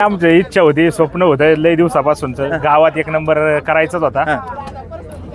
आमची इच्छा होती स्वप्न होतं लय दिवसापासूनच. गावात एक नंबर करायचाच होता.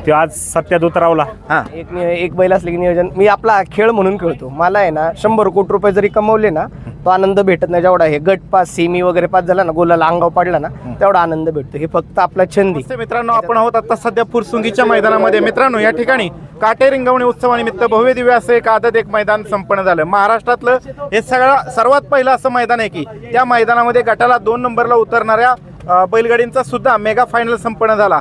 तो आज सत्यात उतरावला. हा. एक एक बैल असले की नियोजन. मी आपला खेळ म्हणून खेळतो. मला आहे ना शंभर कोटी रुपये जरी कमवले ना तो आनंद भेटत नाही जेवढा हे गट पास सेमी वगैरे पास झाला ना गोलाला अंगाव पडला ना तेवढा आनंद भेटतो. हे फक्त आपला छंदी. मित्रांनो आपण आहोत आता सध्या फुरसुंगीच्या मैदानामध्ये. मित्रांनो या ठिकाणी काटे रिंगवणे उत्सवानिमित्त भव्य दिव्य असं एक आदत एक मैदान संपन्न झालं. महाराष्ट्रातलं हे सगळं सर्वात पहिलं असं मैदान आहे की त्या मैदानामध्ये गटाला दोन नंबरला उतरणाऱ्या बैलगाडींचा सुद्धा मेगा फायनल संपन्न झाला.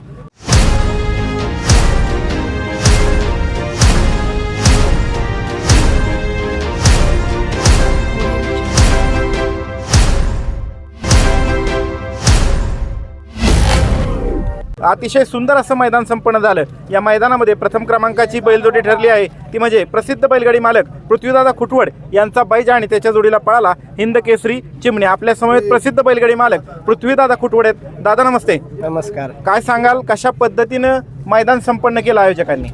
अतिशय सुंदर असं मैदान संपन्न झालं. या मैदानामध्ये प्रथम क्रमांकाची बैलजोडी ठरली आहे. ती म्हणजे प्रसिद्ध बैलगाडी मालक पृथ्वीदादा खुटवड यांचा बैजा आणि त्याच्या जोडीला पळाला हिंद केसरी चिमणे. आपल्या समवेत प्रसिद्ध बैलगाडी मालक पृथ्वीदादा खुटवड आहेत. दादा नमस्ते. नमस्कार. काय सांगाल कशा पद्धतीनं मैदान संपन्न केलं आयोजकांनी?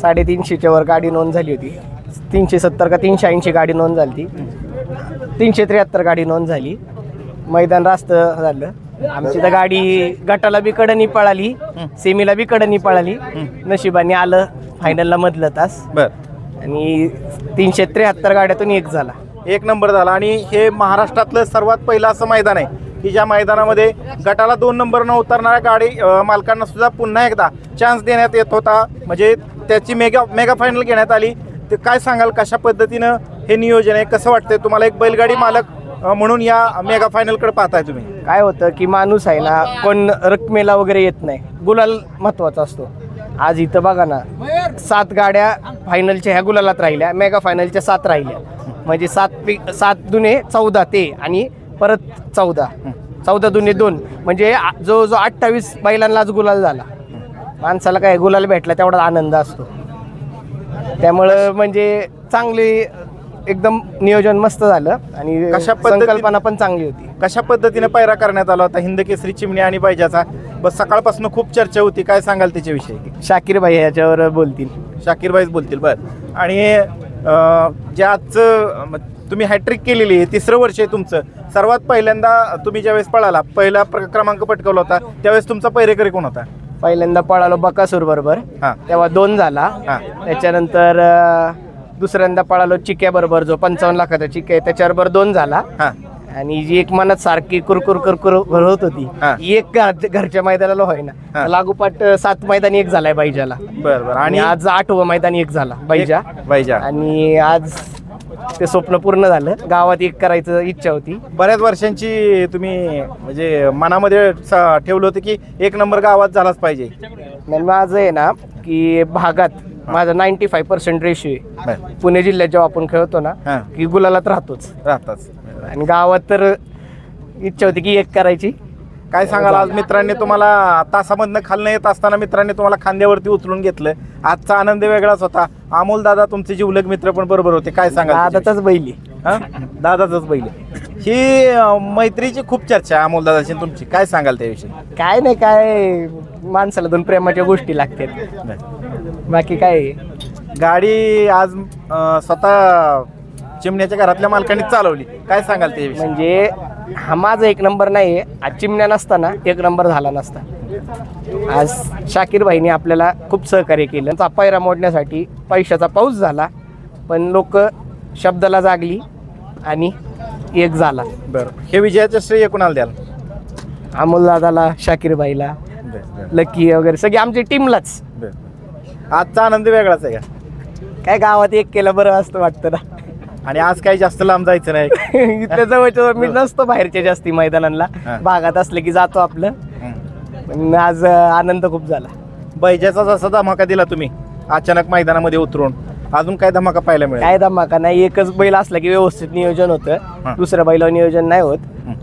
साडेतीनशेच्या वर गाडी नोंद झाली होती. तीनशे सत्तर का तीनशे ऐंशी गाडी नोंद झाली तीनशे त्र्याहत्तर गाडी नोंद झाली. मैदान रास्त झालं. आमची तर गाडी गटाला बी कडनी पळाली सेमीला बी कडनी पळाली. नशिबाने आलं फायनलला मधलं तास. बर. आणि तीनशे त्र्याहत्तर गाड्यातून एक झाला. एक नंबर झाला. आणि हे महाराष्ट्रातलं सर्वात पहिलं असं मैदान आहे की ज्या मैदानामध्ये गटाला दोन नंबर न उतरणाऱ्या गाडी मालकांना सुद्धा पुन्हा एकदा चान्स देण्यात येत होता. म्हणजे त्याची मेगा मेगा फायनल घेण्यात आली. ते काय सांगाल कशा पद्धतीनं हे नियोजन आहे? कसं वाटतंय? तुम्हाला एक बैलगाडी मालक म्हणून या मेगा फायनलकडे पाहताय तुम्ही. काय होतं की माणूस आहे ना कोण रकमेला वगैरे येत नाही. गुलाल महत्त्वाचा असतो. आज इथं बघा ना सात गाड्या फायनलच्या ह्या गुलालात राहिल्या मेगा फायनलच्या सात राहिल्या. म्हणजे सात पी सात दुने चौदा ते आणि परत चौदा. चौदा दुने दोन. म्हणजे आ- जो जो अठ्ठावीस बैलांना आज गुलाल झाला. माणसाला काय गुलाल भेटला तेवढा आनंद असतो. त्यामुळं म्हणजे चांगली एकदम नियोजन मस्त झालं आणि कशा पद्धतीने- संकल्पना पण चांगली होती. कशा पद्धतीने पायरा करण्यात आला होता? हिंद केसरी चिमणी आणि बैजाचा? बस सकाळपासून खूप चर्चा होती. काय सांगाल त्याच्याविषयी? शाकीर भाई याच्यावर बोलतील. शाकीर भाईच बोलतील बर. आणि अं, जे आजचं अं, तुम्ही हॅट्रिक केलेली आहे तिसरं वर्ष आहे तुमचं. सर्वात पहिल्यांदा तुम्ही ज्यावेळेस पळाला पहिला प्र- क्रमांक पटकवला होता त्यावेळेस तुमचा पहिरेकरी कोण होता? पहिल्यांदा पळालो बकासूर बरोबर. हा. तेव्हा दोन झाला. हा. त्याच्यानंतर अं, दुसऱ्यांदा पळालो चिक्या बरोबर जो पंचावन्न लाखाचा चिक्या आहे त्याच्याबरोबर दोन झाला. हा. आणि जी एक मनात सारखी कुरकुर कुरकुर होत होती हा. एक घर- घरच्या मैदानाला होईना. हा. लागोपाठ अं, सात मैदानी एक झालाय बैजाला बर बर. आणि आणि आज आठवं मैदानी एक झाला बैजा बैजा आणि आज ते स्वप्न पूर्ण झालं. गावात एक करायचं इच्छा होती. बऱ्याच वर्षांची तुम्ही म्हणजे मनामध्ये स- ठेवलं होतं की एक नंबर गावात झालाच पाहिजे. आणि माझं आहे ना की भागात माझा नाईन्टी फाईव्ह पर्सेंट रेशो आहे. पुणे जिल्ह्यात जेव्हा आपण खेळतो ना हा. की गुलालात राहतोच. राहताच. आणि गावात तर इच्छा होती की एक करायची. काय सांगाल आज मित्रांनी तुम्हाला तासामधनं खालनं येत असताना मित्रांनी तुम्हाला खांद्यावरती उचलून घेतलं. आजचा आनंद वेगळाच होता. अमोल दादा तुमचे जिवलग मित्र पण बरोबर होते. काय सांगाल त्याच्याविषयी? दादाचाच बैली हा? दादाचंच बैल ही अं, मैत्रीची खूप चर्चा आहे अमोल दादाची आणि तुमची. काय सांगाल त्याविषयी? काय नाही काय माणसाला दोन प्रेमाच्या गोष्टी लागतात. बाकी काय? आहे? गाडी आज अं, स्वतः चिमण्याच्या घरातल्या मालकांनी चालवली. काय सांगाल त्याविषयी म्हणजे हा माझा एक नंबर नाही आहे आज चिमण्या नसताना एक नंबर झाला नसता. आज शाकीर भाईने आपल्याला खूप सहकार्य केलं. त्यांचा पायरा मोडण्यासाठी पैशाचा पाऊस झाला पण लोक शब्दाला जागली आणि एक झाला. बरं. हे विजयाचं श्रेय कोणाला द्याल? अमोल दादाला शाकीर भाईला लकी वगैरे सगळी आमची टीमलाच आजचा आनंद वेगळाच आहे का? काय गावात एक केलं बरं असतं वाटतं ना. आणि आज काही जास्त लांब जायचं नाही. इथल्या जवळच्या जवळ मी नसतो बाहेरच्या जास्ती मैदानांना हा. भागात असलं की जातो आपलं. पण आज अं, आनंद खूप झाला. बैजाचा जसा धमाका दिला तुम्ही अचानक मैदानामध्ये उतरून अजून काय धमाका पाहायला मिळेल? काय धमाका नाही एकच बैल असला की व्यवस्थित नियोजन हा. होतं दुसऱ्या बैलावर नियोजन नाही होत.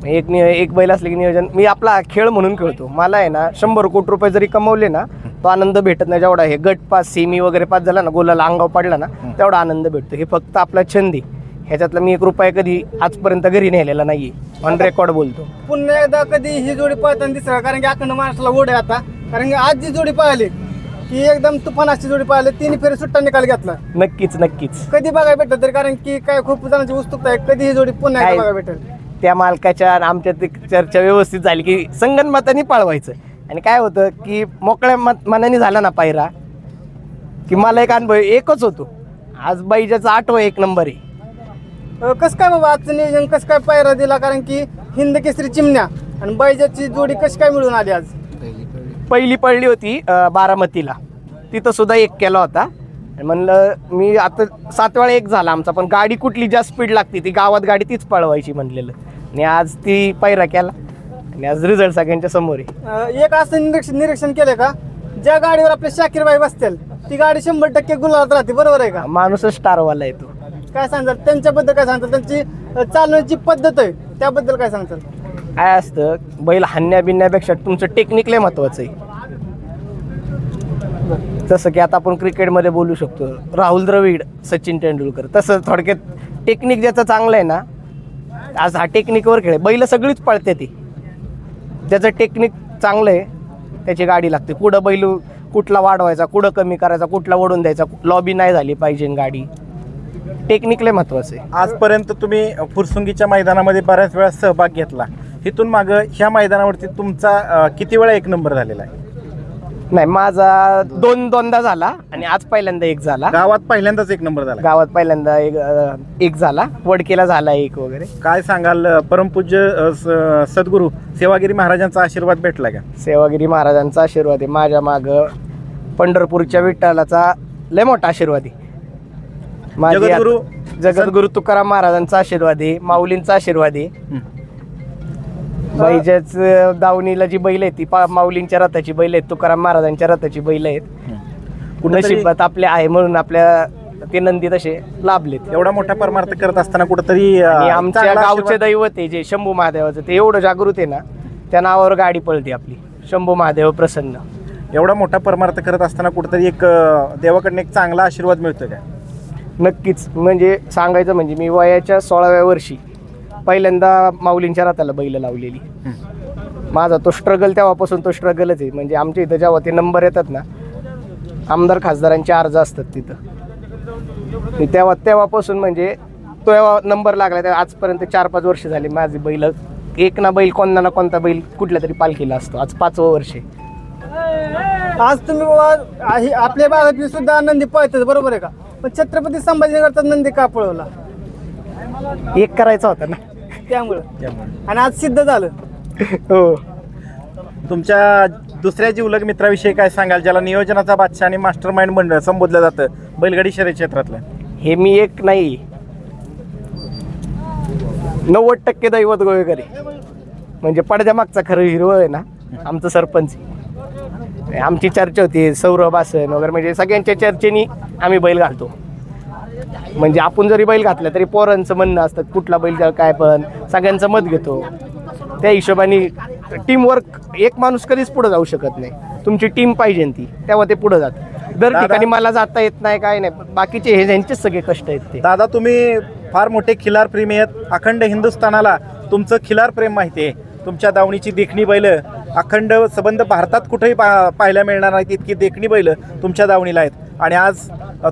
एक नि- एक बैल असलं की नियोजन मी आपला खेळ म्हणून खेळतो. मला आहे ना शंभर कोटी रुपये जरी कमवले ना तो आनंद भेटत नाही जेवढा हे गट पास सेमी वगैरे पास झाला ना गोलाला अंगाव पडला ना तेवढा आनंद भेटतो. हे फक्त आपला छंद. आहे ह्याच्यातला मी एक रुपया कधी आजपर्यंत घरी नेलेला नाही ऑन रेकॉर्ड बोलतो. पुन्हा एकदा कधी ही जोडी पळताना दिसणार कारण की अखंड महाराष्ट्राला ओढ आहे आता. कारण की आज जी जोडी पळाली की एकदम तुफानाची जोडी पळाली तिन्ही फेरी सुट्टा निकाल घेतला. नक्कीच नक्कीच. कधी बघायला भेटत तरी कारण की काय खूप जणांची उत्सुकता आहे कधी ही जोडी पुन्हा एकदा काय? बघायला भेटेल. त्या मालकाच्या आणि एक चर्चा व्यवस्थित झाली की संगनमताने पाळवायचं. आणि काय होतं की मोकळ्या मत मनाने झाला ना पायरा की मला एक अनुभव एकच होतो. आज बैजाचा आठवं एक नंबर आहे. कसं काय बाबा आजचं नियोजन कसं काय पायरा दिला? कारण की हिंद केसरी चिमण्या आणि बैजाची जोडी कशी काय मिळून आली आज? पहिली पडली होती अ, बारामतीला. तिथं सुद्धा एक केला होता. आणि म्हणलं मी आता सात वेळा एक झाला आमचा पण गाडी कुठली जास्त स्पीड लागते ती गावात गाडी तीच पळवायची म्हणलेलं. आणि आज ती पैरा केला. आणि आज रिझल्ट सगळ्यांच्या समोर आहे. अं, एक असं निरीक्षण निरीक्षण केलं का? ज्या गाडीवर आपले शाकीरबाई बसतील ती गाडी शंभर टक्के गुलाबात राहते बरोबर आहे का? माणूसच स्टारवाला आहे तो. काय सांगतात? त्यांच्याबद्दल काय सांगतात? त्यांची अं, चालण्याची पद्धत आहे त्याबद्दल काय सांगतात? काय असतं बैल हाणण्या बिनण्यापेक्षा तुमचं टेक्निक लय महत्वाचं आहे. जसं की आता आपण क्रिकेटमध्ये बोलू शकतो राहुल द्रविड सचिन तेंडुलकर. तसं थोडक्यात टेक्निक ज्याचं चांगलं आहे ना आज हा टेक्निकवर खेळ आहे. बैल सगळीच पळते ती. ज्याचं टेक्निक चांगलं आहे त्याची गाडी लागते. कुठं बैल कुठला वाढवायचा कुठं कमी करायचा कुठला ओढून द्यायचा लॉबी नाही झाली पाहिजे गाडी. टेक्निक लय महत्वाचं आहे. आजपर्यंत तुम्ही फुरसुंगीच्या मैदानामध्ये बऱ्याच वेळा सहभाग घेतला. इथून मागं ह्या मैदानावरती तुमचा अ, किती वेळा एक नंबर झालेला आहे? नाही माझा दोन दोनदा झाला आणि आज पहिल्यांदा एक झाला. गावात पहिल्यांदाच एक नंबर झाला. गावात पहिल्यांदा एक अ, एक झाला. वडकेला झाला एक वगैरे. काय सांगाल अ, परमपूज्य अ, स- सद्गुरू सेवागिरी महाराजांचा आशीर्वाद भेटला का? सेवागिरी महाराजांचा आशीर्वाद आहे. माझ्या माग पंढरपूरच्या विठ्ठलाचा लय मोठा आशीर्वाद आहे. माझी जगद्गुरु जगद्गुरु तुकाराम महाराजांचा आशीर्वाद आहे. माऊलींचा आशीर्वाद आहे. हं. बैजाच दावणीला जी बैल आहे ती पा माऊलींच्या रथाची बैल आहेत तुकाराम महाराजांच्या रथाची बैल आहेत. नशिबात आपल्या आहे म्हणून आपल्या ते नंदी तसे लाभलेत. एवढा मोठा परमार्थ करत असताना कुठंतरी अ, आणि आमच्या चांगला गावचे आशीर्वाद- दैवत आहे जे शंभू महादेवाचं ते एवढं जागृत आहे ना त्या नावावर गाडी पळते आपली. शंभू महादेव प्रसन्न. एवढा मोठा परमार्थ करत असताना कुठंतरी एक अ, देवाकडनं एक चांगला आशीर्वाद मिळतोय का नक्कीच. म्हणजे सांगायचं म्हणजे मी वयाच्या सोळाव्या वर्षी पहिल्यांदा माऊलींच्या रथाला बैल लावलेली. माझा तो स्ट्रगल तेव्हापासून तो स्ट्रगलच आहे. म्हणजे आमच्या इथं जेव्हा ते नंबर येतात ना आमदार खासदारांचे अर्ज असतात तिथं. तेव्हा तेव्हापासून म्हणजे तो जेव्हा नंबर लागला तेव्हा आजपर्यंत चार पाच वर्ष झाली माझी बैल एक ना बैल कोणता ना कोणता बैल कुठल्या तरी पालखीला असतो. आज पाचवं वर्ष आहे. आज तुम्ही बाबा आपल्या भागातली सुद्धा नंदी पळतात बरोबर आहे का? पण छत्रपती संभाजीनगरचा नंदी का पळवला? एक करायचा होता ना. त्यामुळं. आणि आज सिद्ध झालं. हो. तुमच्या दुसऱ्या जीवलग मित्राविषयी काय सांगाल ज्याला नियोजनाचा बादशाह आणि मास्टर माइंड मंडळ संबोधलं जातं बैलगाडी शर्यत क्षेत्रातलं? हे मी एक नाही. नव्वद टक्के दैवत गोवेकरी म्हणजे पडद्यामागचा खरं हिरो आहे ना आमचं सरपंच. आहे. आमची चर्चा होती सौरभ आसन वगैरे म्हणजे सगळ्यांच्या चर्चेनी आम्ही बैल घालतो. म्हणजे आपण जरी बैल घातला तरी पोरांचं म्हणणं असतं कुठला बैल काय पण. सगळ्यांचं मत घेतो. त्या हिशोबाने टीमवर्क एक माणूस कधीच पुढे जाऊ शकत नाही. तुमची टीम पाहिजे ती तेव्हा ते पुढे जात. दर ठिकाणी मला जाता येत नाही काय नाही. बाकीचे हे यांचेच सगळे कष्ट आहेत ते. दादा तुम्ही फार मोठे खिलार प्रेमी आहेत. अखंड हिंदुस्थानाला तुमचं खिलार प्रेम माहिती आहे. तुमच्या दावणीची देखणी बैल अखंड संबंध भारतात कुठेही पा पाहायला मिळणार नाही इतकी देखणी बैल तुमच्या दावणीला आहेत. आणि आज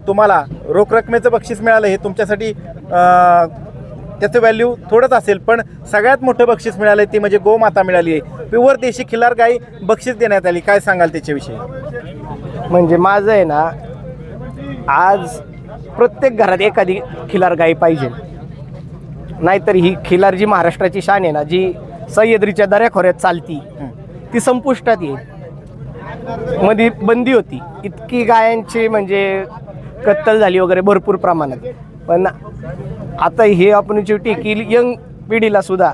तुम्हाला रोख रकमेचं बक्षीस मिळालं हे तुमच्यासाठी अ, त्याचं व्हॅल्यू थोडंच असेल पण सगळ्यात मोठं बक्षीस मिळालं ते म्हणजे गोमाता मिळाली आहे. प्युअर देशी खिलार गाई बक्षीस देण्यात आली. काय सांगाल त्याच्याविषयी? म्हणजे माझं आहे ना आज प्रत्येक घरात एखादी खिलार गाई पाहिजे. नाहीतर ही खिलार जी महाराष्ट्राची शान आहे ना जी सह्याद्रीच्या दऱ्याखोऱ्यात चालती ती संपुष्टात येईल. मध्ये बंदी होती. इतकी गायांची म्हणजे कत्तल झाली वगैरे भरपूर प्रमाणात. पण आता हे ऑपॉर्च्युनिटी की यंग पिढीला सुद्धा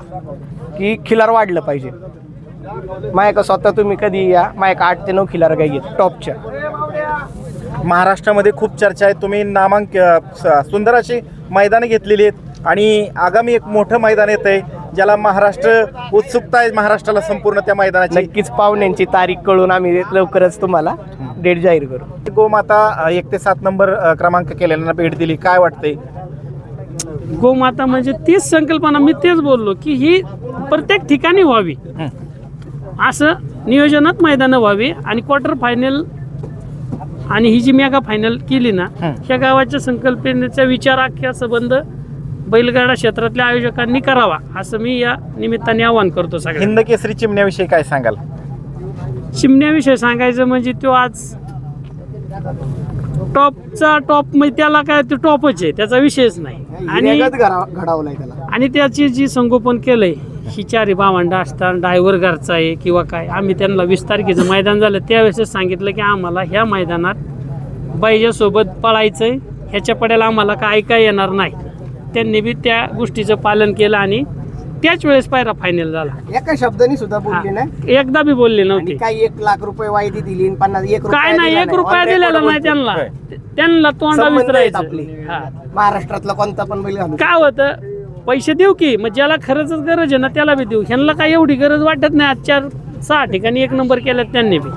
की खिलार वाढलं पाहिजे. मायका स्वतः तुम्ही कधी या मायका आठ ते नऊ खिलार गाई घेत टॉपच्या. महाराष्ट्रामध्ये खूप चर्चा आहे. तुम्ही नामांक स- सुंदर अशी मैदानं घेतलेली आहेत. आणि आगामी एक मोठं मैदान येत आहे ज्याला महाराष्ट्र उत्सुकता आहे महाराष्ट्राला संपूर्ण त्या मैदानाची. नक्कीच पाहुण्यांची तारीख कळून आम्ही लवकरच तुम्हाला डेट जाहीर करू. गोमाता एक ते सात नंबर क्रमांक केलेल्यांना भेट दिली. काय वाटतंय? गोमाता म्हणजे तीच संकल्पना मी तेच बोललो की ही प्रत्येक ठिकाणी व्हावी. असं नियोजनात मैदानं व्हावी आणि क्वार्टर फायनल आणि ही जी मेगा फायनल केली ना. ह्या गावाच्या संकल्पनेचा विचार अख्ख्या संबंध बैलगाडा क्षेत्रातल्या आयोजकांनी करावा असं मी या निमित्ताने आवाहन करतो सगळ्यांना. हिंद केसरी चिमण्याविषयी काय सांगाल? चिमण्याविषयी सांगायचं म्हणजे तो आज टॉपचा टॉप म्हणजे त्याला काय तो टॉपच आहे त्याचा विषयच नाही. आणि घडावलाय त्याला. आणि त्याची जी संगोपन केलंय ही चारी भावंड असताना ड्रायव्हर घरचा आहे किंवा काय आम्ही त्यांना वीस तारखेचं मैदान झालं त्यावेळेसच सांगितलं की आम्हाला ह्या मैदानात बाईच्यासोबत पळायचंय ह्याच्या पड्याला आम्हाला काय ऐकाय येणार नाही. त्यांनी बी त्या गोष्टीचं पालन केलं आणि त्याच वेळेस पायरा फायनल झाला. एका शब्दानी सुद्धा बोलली. नाही? एकदा बी बोलले नव्हते. काही एक लाख रुपये वायदी दिली आणि पन्नास एक रुपया काय नाही दिला एक रुपया On दिलेला नाही त्यांना. त्यांना तोंडा संबंध आहेत विचारायचं आपले. हा. महाराष्ट्रातला कोणता पण बैल घालू काय होतं पैसे देऊ की मग ज्याला खरंच गरज आहे ना त्याला बी देऊ. ह्यांना काय एवढी गरज वाटत नाही. आज चार सहा ठिकाणी एक नंबर केल्यात त्यांनी बी.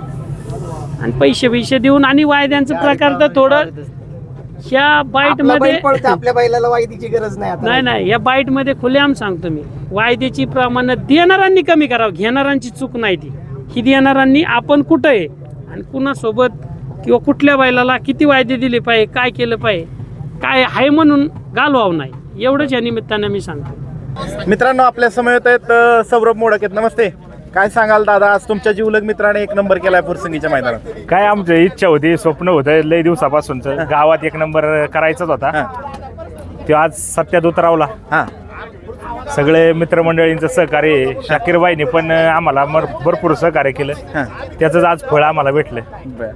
आणि पैसे पैसे देऊन आणि वायद्यांचं प्रकार तर थोडं ह्या बाईट आपला मध्ये पळतो, आपल्या बैलाला वायदीची गरज नाही आता. नाही नाही या बाईटमध्ये खुलेआम सांगतो मी. वायद्याची प्रमाण देणाऱ्यांनी कमी करावं घेणाऱ्यांची चूक नाही ती. ही देणाऱ्यांनी आपण कुठं आहे? आणि कुणासोबत किंवा कुठल्या बैलाला किती वायदे दिले पाहिजे काय केलं पाहिजे काय आहे म्हणून घालवावं नाही. एवढंच या निमित्तानं मी सांगतो. मित्रांनो आपल्यासमोर आहेत अ, सौरभ मोडक आहेत. नमस्ते. काय सांगाल दादा? आज तुमच्या जीवलग मित्राने एक नंबर केलाय फुरसंगीच्या मैदानात. काय आमची इच्छा होती स्वप्न होतं लय दिवसापासूनच. गावात एक नंबर करायचाच होता. हा. तो आज सत्यात उतरावला. हा. सगळे मित्रमंडळींचं सहकार्य. शाकीरबाईने पण आम्हाला मर- भरपूर सहकार्य केलं. त्याचंच आज फळ आम्हाला भेटलं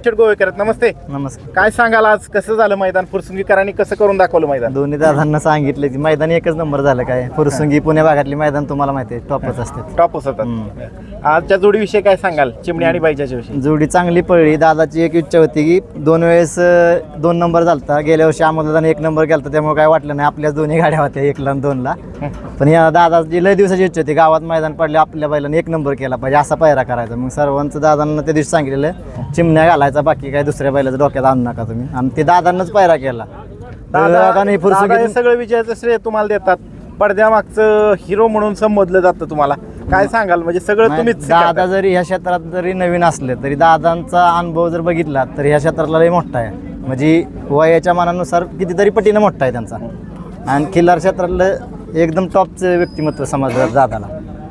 शेठ गोवेकर नमस्ते. नमस्कार. काय सांगाल आज? कसं झालं मैदान? फुरसुंगीकरांनी कसं करून दाखवलं मैदान? दोन्ही दादांना सांगितले की मैदान एकच नंबर झालं काय? फुरसुंगी पुणे भागातली मैदान तुम्हाला माहिती आहे टॉपच असतात. टॉपच होतात. आजच्या जोडीविषयी काय सांगाल? चिमणी आणि बाईच्या विषयी. जोडी चांगली पडली दादाची एक इच्छा होती की दोन वेळेस अं, दोन नंबर झालता. गेल्या वर्षी अमोलदाने एक नंबर केलता. त्यामुळे काय वाटलं नाही. आपल्याच दोन्ही गाड्या होत्या एकला आणि दोनला. पण या दादाची लय दिवसाची इच्छा होती. गावात मैदान पडले आपल्या बैलाने एक नंबर केला पाहिजे असा पायरा करायचा. मग सर्वांचं दादांना त्या दिवशी सांगितलेलं चिमण्या घालायचा बाकी काय दुसऱ्या बैलाच्या डोक्यात आणू नका तुम्ही. आणि ते दादांनाच पायरा केला. दादा दादाने दादा सगळं विजयाचं श्रेय तुम्हाला देतात. पडद्यामागचं हिरो म्हणून संबोधलं जातं तुम्हाला. काय सांगाल? म्हणजे सगळं तुम्हीच दादा. जरी ह्या क्षेत्रात जरी नवीन असले तरी दादांचा अनुभव जर बघितला तर ह्या क्षेत्रातला लय मोठा आहे. म्हणजे वयाच्या मानानुसार कितीतरी पटीनं मोठा आहे त्यांचा. आणि खिल्लार क्षेत्रातलं एकदम टॉपचं व्यक्तिमत्व समजलं दादाला.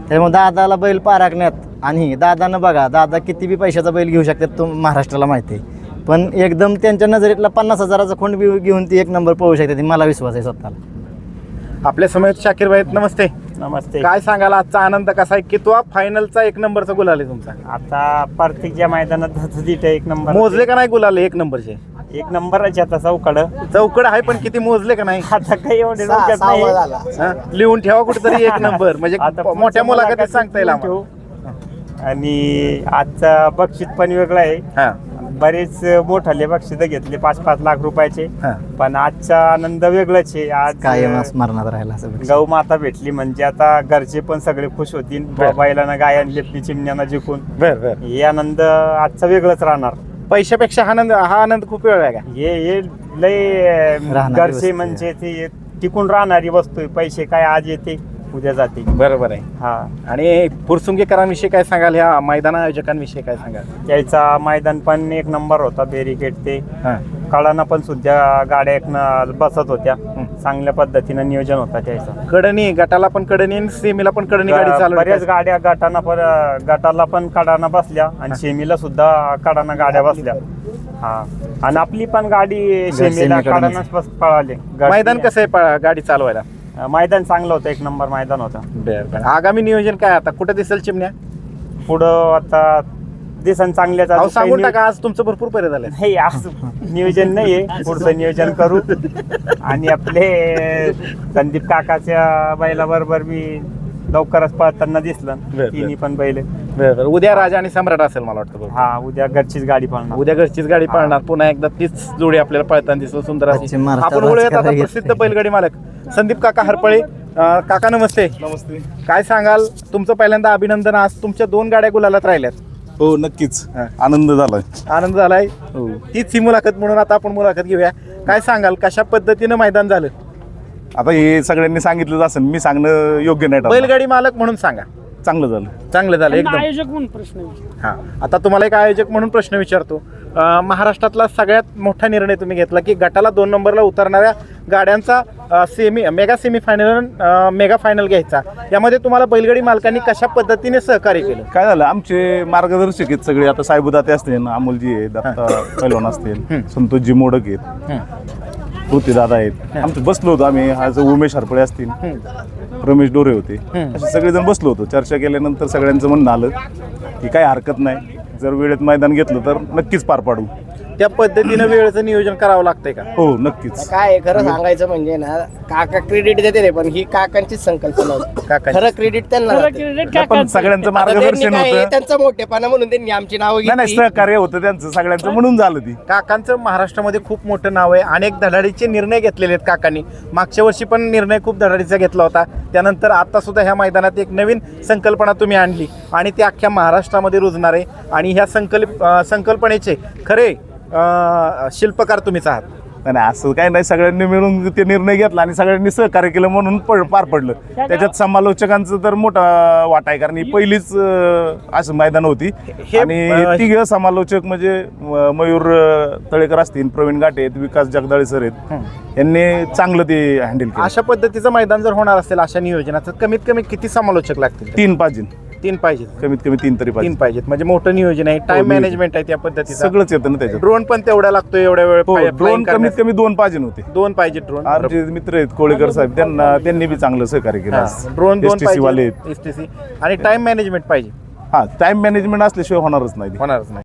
त्यामुळे दादाला बैल पाराखण्यात आणि दादानं बघा दादा किती बी पैशाचा बैल घेऊ शकतात तो महाराष्ट्राला माहिती आहे. पण एकदम त्यांच्या नजरेतला पन्नास हजाराचा खोंड बी घेऊन ती एक नंबर पळू शकते मला विश्वास आहे स्वतःला. आपल्यासमोर शाकीर भाई नमस्ते. नमस्ते. काय सांगाल? आजचा आनंद कसा आहे? की तो फायनलचा एक नंबरचा गुलाल आहे तुमचा? आता प्रत्येकच्या मैदानात तिथे एक नंबर. मोजले का नाही गुलाल एक नंबरचे? एक नंबरच आता चौकड. चौकड आहे पण किती मोजले का नाही? आता काही एवढे सहा- डोक्यात सहावा नाही. झाला. हा? लिहून ठेवा कुठेतरी एक नंबर. म्हणजे आता मोठ्या पुढच्या मुलाखतीत सांगता येईल आम्हाला. ठेवू. आणि आजचा बक्षीस पण वेगळं आहे. हा. बरेच मोठाले बक्षीस घेतले पाच पाच लाख रुपयाचे. हा. पण आजचा आनंद वेगळाच आहे. आज कायम स्मरणात राहिला असं गौ माता भेटली म्हणजे आता घरचे पण सगळे खुश होतील. बर. बैलानं गायन लेपली चिमण्यानं जिंकून. बर बर. हे आनंद आजचा वेगळाच राहणार. पैशापेक्षा हा आनंद हा आनंद खूप वेळ आहे का? हे हे लय अं, राहणारी वस्तू घरचे. म्हणजे ते टिकून राहणारी वस्तू आहे. पैसे काय आज येते उद्या जाते. बरोबर आहे. हा. आणि फुरसुंगीकरांविषयी काय सांगाल? ह्या मैदान आयोजकांविषयी काय सांगाल? त्याचा मैदान पण एक नंबर होता बॅरिकेड ते. हा. कळाना पण सुद्धा गाड्या एक न- बसत होत्या. चांगल्या पद्धतीनं नियोजन होता त्याचा. कडणी गटाला पण कडणी आणि सेमीला पण कडणी गाडी चालू बऱ्याच गाड्या गटाना पण गटाला पण कडाना बसल्या आणि शेमीला सुद्धा कडाना गाड्या बसल्या. हा. आणि आपली पण गाडी. कडानाच बस पळाली. मैदान कसं आहे गाडी चालवायला? मैदान चांगलं होतं. एक नंबर मैदान होतं. बर बर. आगामी नियोजन काय आता? कुठं दिसेल चिमण्या? पुढं आता दिसन चांगल्याच अहो अजून काही सांगून टाका आज तुमचं भरपूर पर्याय झालंय नाही आज नियोजन नाहीये पुढचं नियोजन करू. आणि आपले संदीप काकाच्या बैला बरोबर मी लवकरच पळताना दिसलं. बर. तिन्ही पण बैल. बर बर. उद्या राजा आणि सम्राट असेल मला वाटतं. हा उद्या घरचीच गाडी पळणार. उद्या घरचीच गाडी पळणार. पुन्हा एकदा तीच जोडी आपल्याला पळताना दिसतो सुंदर अशी. पश्चिम महाराष्ट्रात आपण बोलूयात आता राजकारण प्रसिद्ध बैलगाडी मालक. संदीप काका हरपळे. अं, काका नमस्ते. नमस्ते. काय सांगाल? तुमचं पहिल्यांदा अभिनंदन आज तुमच्या दोन गाड्या गुलालात राहिल्यात. हो नक्कीच. हा. आनंद झालाय. आनंद झालाय. हो. तीच ही मुलाखत म्हणून आता आपण मुलाखत घेऊया. काय सांगाल? कशा पद्धतीनं मैदान झालं? आता हे सगळ्यांनी सांगितलं असेल. मी सांगणं योग्य नाही ठरणार. बैलगाडी मालक म्हणून सांगा. चांगलं झालं. चांगलं झालं त्यांना एकदम. आयोजक म्हणून प्रश्न विचार हा. आता तुम्हाला एक आयोजक म्हणून प्रश्न विचारतो. अं, महाराष्ट्रातला सगळ्यात मोठा निर्णय तुम्ही घेतला की गटाला दोन नंबरला उतरणाऱ्या गाड्यांचा semi mega semi final mega final घ्यायचा. यामध्ये तुम्हाला बैलगाडी मालकांनी कशा पद्धतीने सहकार्य केलं? काय झालं? आमचे मार्गदर्शक आहेत सगळे. आता साहेबदाते असतील अमोलजी आहेत दत्ता पैलवान असतील संतोषजी मोडक आहेत. होते दादा आहेत. आमचं बसलो होतो आम्ही. आज उमेश हरपळे असतील. रमेश डोरे होते. असे सगळेजण बसलो होतो. चर्चा केल्यानंतर सगळ्यांचं म्हणणं आलं की काही हरकत नाही. जर वेळेत मैदान घेतलं तर नक्कीच पार पाडू. त्या पद्धतीनं वेळेचं नियोजन करावं लागतंय का? हो नक्कीच. काय आहे, खरं सांगायचं म्हणजे ना काका क्रेडिट देते रे पण ही काकांचीच संकल्पना होती. काकांची. खरं क्रेडिट त्यांना खरं जाते. क्रेडिट पण काकांचं. सगळ्यांचं आता त्यांनी मार्गदर्शन काय आहे, होतं त्यांचा मोठेपणा म्हणून त्यांनी आमची नावं नाही नाही घेतली. सहकार्य होतं त्यांचं सगळ्यांचं म्हणून झालं ती. काकांचं महाराष्ट्रामध्ये खूप मोठं नाव आहे. अनेक धडाडीचे निर्णय घेतलेले आहेत काकांनी. मागच्या वर्षी पण निर्णय खूप धडाडीचा घेतला होता. त्यानंतर आता सुद्धा ह्या मैदानात एक नवीन संकल्पना तुम्ही आणली. आणि ती अख्ख्या महाराष्ट्रामध्ये रुजणार आहे. आणि ह्या संकल्प अं, संकल्पनेचे खरे शिल्पकार तुम्हीच आहात. नाही नाही, असं काही नाही. सगळ्यांनी मिळून ते निर्णय घेतला आणि सगळ्यांनी सहकार्य केलं म्हणून पार पडलं. त्याच्यात समालोचकांचं तर मोठा वाटा आहे कारण ही पहिलीच असं मैदान होती. आणि तिघ समालोचक म्हणजे मयूर तळेकर असतील प्रवीण गाठे आहेत विकास जगदाळे सर आहेत. यांनी चांगलं ते हँडल केलं. अशा पद्धतीचं मैदान जर होणार असेल अशा नियोजनाचं कमीत कमी किती समालोचक लागतील? तीन पाहिजे तीन पाहिजेत. कमीत कमी तीन तरी तीन पाहिजे पाहिजेत. म्हणजे मोठं नियोजन आहे. टाइम नियोजन. मॅनेजमेंट आहे त्या पद्धतीचं. सगळंच येतं ना त्याच्यात. ड्रोन पण तेवढा लागतो एवढ्या वेळ हो fly- ड्रोन flying कमीत करण्यास. कमी दोन पाहिजे होते दोन पाहिजे ड्रोन आमचे मित्र आहेत कोळेकर साहेब त्यांना त्यांनी बी चांगलं सहकार्य केलं. ड्रोन दोन STC वाले पाहिजे आहेत एसटीसी आणि टाइम मॅनेजमेंट पाहिजे. हा टाइम मॅनेजमेंट असल्याशिवाय होणारच नाही ते. होणारच नाही.